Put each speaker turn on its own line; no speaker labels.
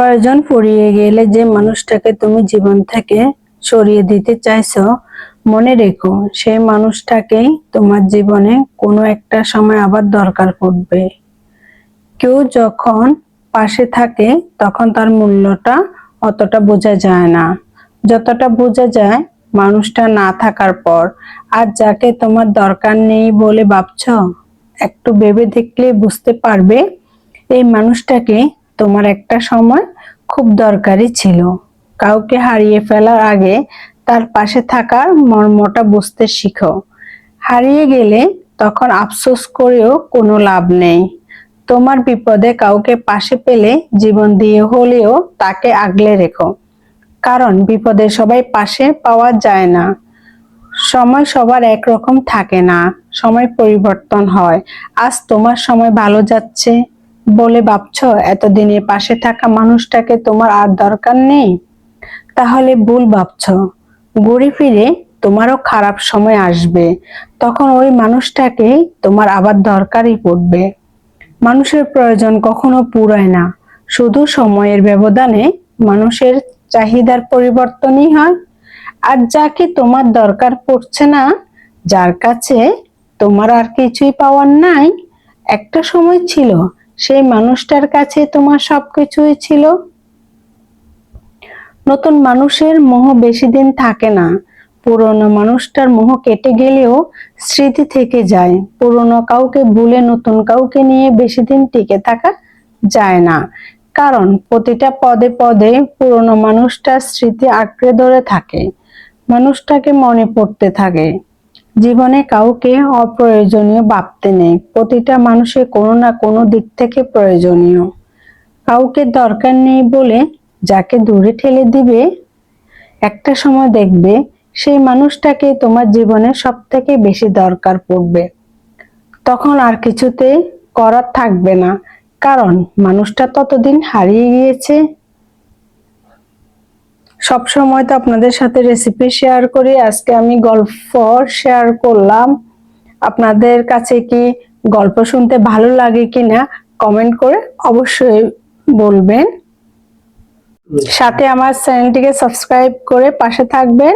প্রয়োজন ফুরিয়ে গেলে যে মানুষটাকে তুমি জীবন থেকে সরিয়ে দিতে চাইছো, মনে রেখো, সেই মানুষটাকেই তোমার জীবনে কোনো একটা সময় আবার দরকার পড়বে। কেউ যখন পাশে থাকে, তখন তার মূল্যটা অতটা বোঝা যায় না। যতটা বোঝা যায়, মানুষটা না থাকার পর। আর যাকে তোমার দরকার নেই বলে ভাবছ, একটু ভেবে দেখলে বুঝতে পারবে, এই মানুষটাকে তোমার একটা সময় খুব দরকারি ছিল। কাউকে হারিয়ে ফেলার আগে তার পাশে থাকার মর্মটা বুঝতে শিখো। হারিয়ে গেলে তখন আফসোস করেও কোনো লাভ নেই। তোমার বিপদে কাউকে পাশে পেলে জীবন দিয়ে হলেও তাকে আগলে রেখো। কারণ বিপদে সবাই পাশে পাওয়া যায় না। সময় সবার একরকম থাকে না। সময় পরিবর্তন হয়। আজ তোমার সময় ভালো যাচ্ছে। বলে, ভাবছ এতদিনে পাশে থাকা মানুষটাকে তোমার আর দরকার নেই? তাহলে ভুল ভাবছ। ঘুরে ফিরে তোমারও খারাপ সময় আসবে। তখন ওই মানুষটাকে তোমার আবার দরকারই পড়বে। মানুষের প্রয়োজন কখনো পুরায় না। শুধু সময়ের ব্যবধানে মানুষের চাহিদার পরিবর্তনই হয়। আর যাকে তোমার দরকার পড়ছে না, যার কাছে তোমার আর কিছুই পাওয়ার নাই। একটা সময় ছিল সেই মানুষটার কাছে তোমার সবকিছুই ছিল? নতুন মানুষের মোহ বেশি দিন থাকে না। পুরনো মানুষটার মোহ কেটে গেলেও স্মৃতি থেকে যায়। পুরনো কাউকে ভুলে নতুন কাউকে নিয়ে বেশি দিন টিকে থাকা যায় না। কারণ প্রতিটা পদে পদে পুরনো মানুষটার স্মৃতি আঁকড়ে ধরে থাকে। মানুষটাকে মনে পড়তে থাকে। জীবনে কাউকে অপ্রয়োজনীয় ভাবতে নেই। প্রতিটা মানুষের কোনো না কোনো দিক থেকে প্রয়োজনীয়। কাউকে দরকার নেই বলে যাকে দূরে ঠেলে দিবে, একটা সময় দেখবে সেই মানুষটাকে তোমার জীবনে সব থেকে বেশি দরকার পড়বে। তখন আর কিছুতে করার থাকবে না, কারণ মানুষটা ততদিন হারিয়ে গিয়েছে। সব সময় তো আপনাদের সাথে রেসিপি শেয়ার করি। আজকে আমি গল্প শেয়ার করলাম। আপনাদের কাছে কি গল্প শুনতে ভালো লাগে কিনা কমেন্ট করে অবশ্যই বলবেন। সাথে আমার চ্যানেলটিকে সাবস্ক্রাইব করে পাশে থাকবেন।